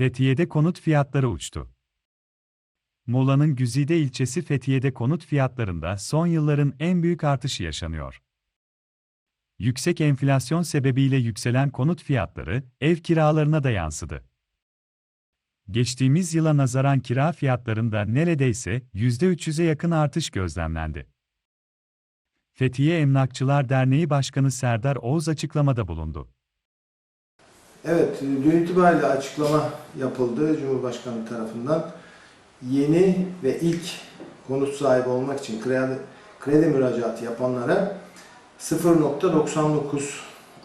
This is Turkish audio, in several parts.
Fethiye'de konut fiyatları uçtu. Muğla'nın Güzide ilçesi Fethiye'de konut fiyatlarında son yılların en büyük artışı yaşanıyor. Yüksek enflasyon sebebiyle yükselen konut fiyatları ev kiralarına da yansıdı. Geçtiğimiz yıla nazaran kira fiyatlarında neredeyse %300'e yakın artış gözlemlendi. Fethiye Emlakçılar Derneği Başkanı Serdar Oğuz açıklamada bulundu. Evet, dün itibariyle açıklama yapıldı Cumhurbaşkanı tarafından. Yeni ve ilk konut sahibi olmak için kredi, kredi müracaatı yapanlara 0.99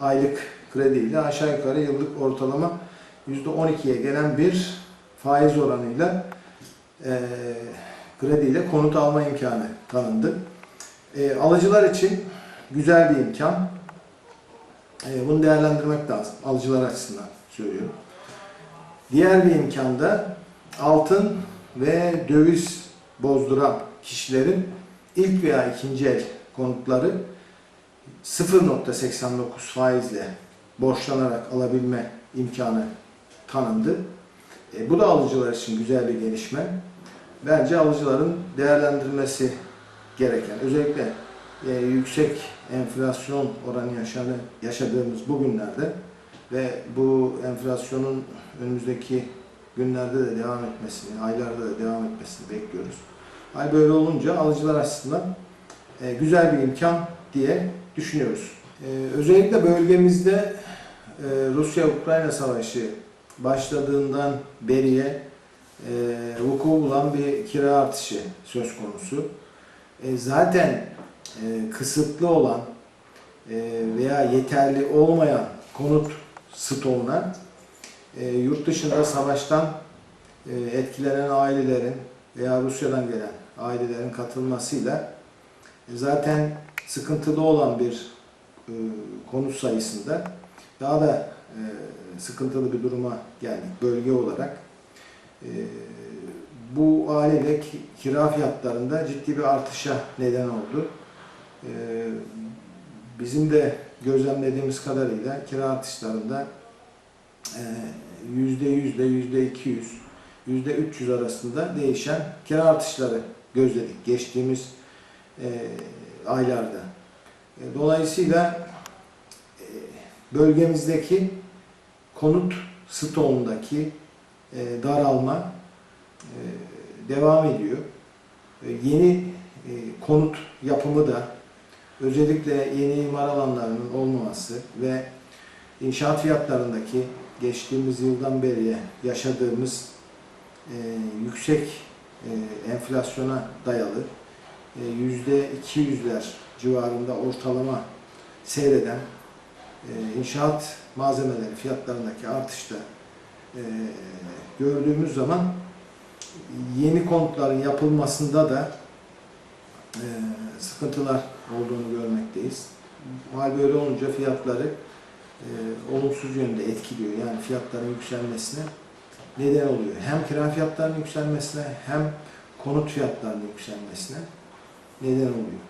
aylık krediyle aşağı yukarı yıllık ortalama %12'ye gelen bir faiz oranıyla eee krediyle konut alma imkanı tanındı. Eee, alıcılar için güzel bir imkan. E, bunu değerlendirmek lazım. Alıcılar açısından söylüyorum. Diğer bir imkan da altın ve döviz bozduran kişilerin ilk veya ikinci el konutları 0.89 faizle borçlanarak alabilme imkanı tanındı. E, bu da alıcılar için güzel bir gelişme. Bence alıcıların değerlendirmesi gereken, özellikle e, yüksek enflasyon oranı yaşanı, yaşadığımız bu günlerde ve bu enflasyonun önümüzdeki günlerde de devam etmesini, aylarda da devam etmesini bekliyoruz. Hal böyle olunca alıcılar açısından e, güzel bir imkan diye düşünüyoruz. E, özellikle bölgemizde e, Rusya-Ukrayna savaşı başladığından beriye e, vuku bulan bir kira artışı söz konusu. E, zaten e, kısıtlı olan e, veya yeterli olmayan konut stoğuna e, yurt dışında savaştan e, etkilenen ailelerin veya Rusya'dan gelen ailelerin katılmasıyla e, zaten sıkıntılı olan bir e, konut sayısında daha da e, sıkıntılı bir duruma geldik bölge olarak. E, bu haliyle ki- kira fiyatlarında ciddi bir artışa neden oldu. Ee, Bizim de gözlemlediğimiz kadarıyla kira artışlarında e, yüzde yüz ile yüzde iki yüz, yüzde üç yüz arasında değişen kira artışları gözledik geçtiğimiz e, aylarda. E, Dolayısıyla bölgemizdeki konut stoğundaki daralma devam ediyor. Yeni konut yapımı da özellikle yeni imar alanlarının olmaması ve inşaat fiyatlarındaki geçtiğimiz yıldan beri yaşadığımız e, yüksek e, enflasyona dayalı e, yüzde iki yüzler civarında ortalama seyreden e, inşaat malzemeleri fiyatlarındaki artışta e, gördüğümüz zaman yeni konutların yapılmasında da sıkıntılar olduğunu görmekteyiz. Hal böyle olunca fiyatları e, olumsuz yönde etkiliyor. Yani fiyatların yükselmesine neden oluyor. Hem kira fiyatlarının yükselmesine hem konut fiyatlarının yükselmesine neden oluyor.